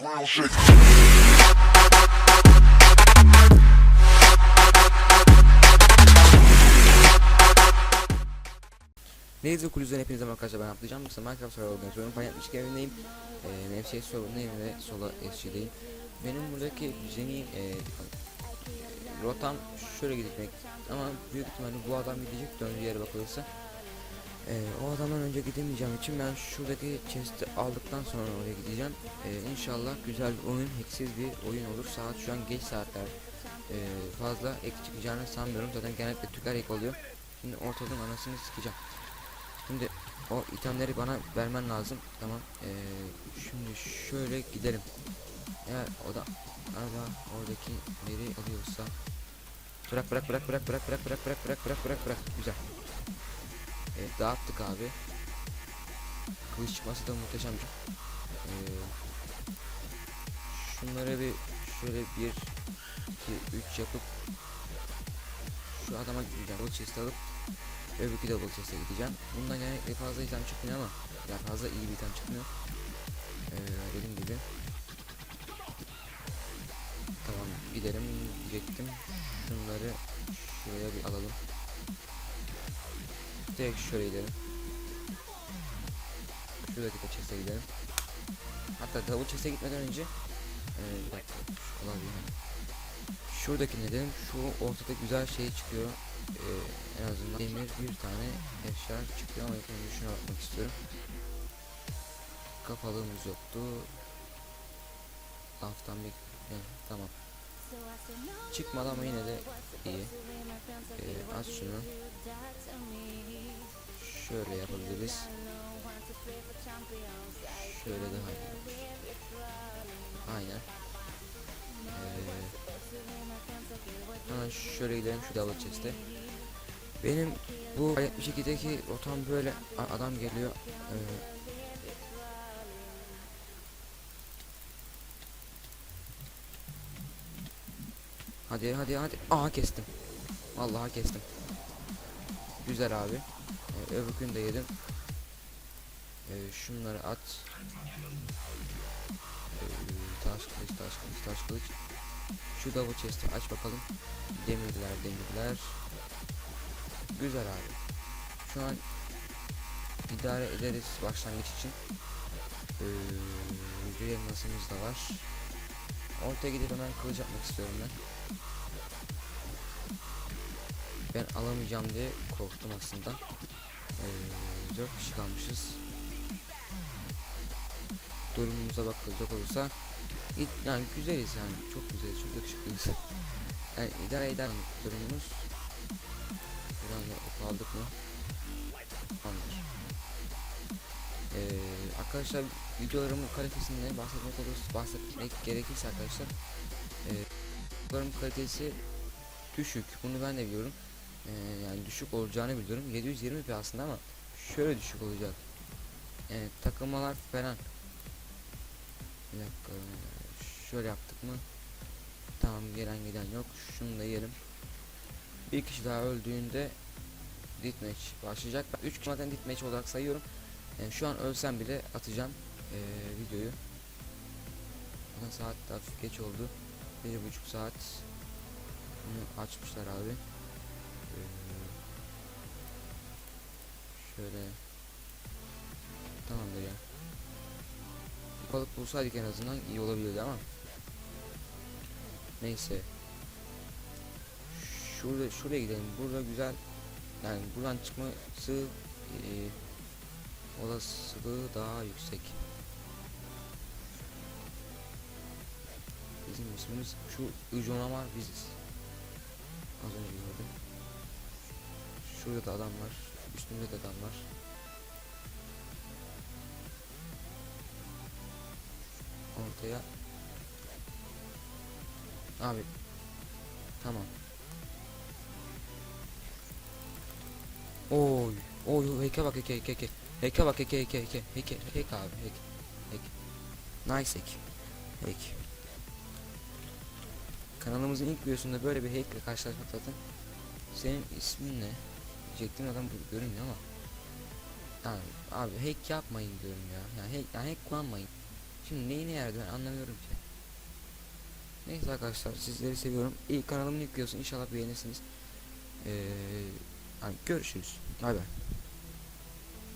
ground shake. Neyse kulüzden hepinize arkadaşlar ben atlayacağım. Sefer Minecraft organizasyon Payet 62 evindeyim. Ee, Nevşehir serverındayım ve sola SG'deyim. Benim buradaki düzeni e, rotam şöyle gitmek ama büyük ihtimalle bu adam gidecek döndüğü yere bakılırsa. Ee, o adamdan önce gidemeyeceğim için ben şuradaki chest'i aldıktan sonra oraya gideceğim. Ee, inşallah güzel bir oyun, hacksız bir oyun olur. Saat şu an geç saatler. Ee, fazla ek çıkacağını sanmıyorum. Zaten genellikle Türkler ek oluyor. Şimdi ortadan anasını sikeceğim. Şimdi o itemleri bana vermen lazım. Tamam. Ee, şimdi şöyle gidelim. Eğer o da araba oradaki veri alıyorsa bırak bırak bırak bırak bırak bırak bırak bırak bırak bırak bırak güzel. Evet dağıttık abi. Kılıç çıkması da muhteşem. şey. Ee, şunları bir şöyle bir iki üç yapıp şu adama gideceğim. O chest alıp öbürkü double chest'e gideceğim. Bundan yani fazla item çıkmıyor ama ya fazla iyi bir item çıkmıyor. Ee, dediğim gibi. Tamam gidelim diyecektim. Şunları şuraya bir alalım. Direkt şöyle gidelim. Şuradaki chest'e gidelim. Hatta double chest'e gitmeden önce ee, bir. Şuradaki neden şu ortada güzel şey çıkıyor. Ee, en azından demir bir tane eşya çıkıyor ama ilk önce şuna bakmak istiyorum. Kapalığımız yoktu. Laftan bir yani, tamam. Çıkmadı ama yine de iyi. Ee, aç şunu. Şöyle yapabiliriz. Şöyle daha iyi. Aynen. Ee, hemen şöyle gidelim şu double chest'e. Benim bu 72'deki rotam böyle adam geliyor. Ee, hadi hadi hadi. Aha kestim. Vallahi kestim. Güzel abi. Ee, öbür de yedim. Ee, şunları at. Ee, taş kılıç taş kılıç taş kılıç. Şu double chest'i aç bakalım. Demirler demirler. Güzel abi. Şu an idare ederiz başlangıç için. Ee, bir elmasımız da var. Ortaya gidip hemen kılıç yapmak istiyorum ben. Ben alamayacağım diye korktum aslında. Ee, 4 kişi kalmışız. Durumumuza bakılacak olursa yani güzeliz yani çok güzeliz çok yakışıklıyız. Yani idare eder durumumuz. Buradan da ok aldık mı? Tamamdır. Ee, arkadaşlar videolarımın kalitesinden bahsetmek olursa bahsetmek gerekirse arkadaşlar ee, videolarımın kalitesi düşük. Bunu ben de biliyorum. Ee, yani düşük olacağını biliyorum. 720p aslında ama şöyle düşük olacak. Yani takılmalar falan. Bir dakika. Şöyle yaptık mı? Tamam gelen giden yok. Şunu da yiyelim. Bir kişi daha öldüğünde Deathmatch başlayacak. Ben 3 kişi zaten Deathmatch olarak sayıyorum. Yani şu an ölsem bile atacağım eee, videoyu. Ama saat de hafif geç oldu. Bir buçuk saat. Bunu açmışlar abi. Eee, şöyle. Tamamdır ya. Bir balık bulsaydık en azından iyi olabilirdi ama. Neyse. Şurada şuraya gidelim. Burada güzel yani buradan çıkması eee, olasılığı daha yüksek. Bizim ismimiz şu Ijonamar biziz. Az önce gördüm. Şurada da adam var. Üstünde de adam var. Ortaya. Abi. Tamam. Oy. Oy heke bak heke heke heke. Heke bak heke heke heke. Heke heke abi heke. Heke. Nice hack. Hack. Kanalımızın ilk videosunda böyle bir hackle karşılaşmak zaten. Senin ismin ne? Diyecektim adam bu görünmüyor ama. Yani abi hack yapmayın diyorum ya. Yani hack, yani hack kullanmayın. Şimdi neyine yardı ben anlamıyorum ki. Neyse arkadaşlar sizleri seviyorum. İlk kanalımın ilk videosu inşallah beğenirsiniz. Ee, hani görüşürüz. Bay bay.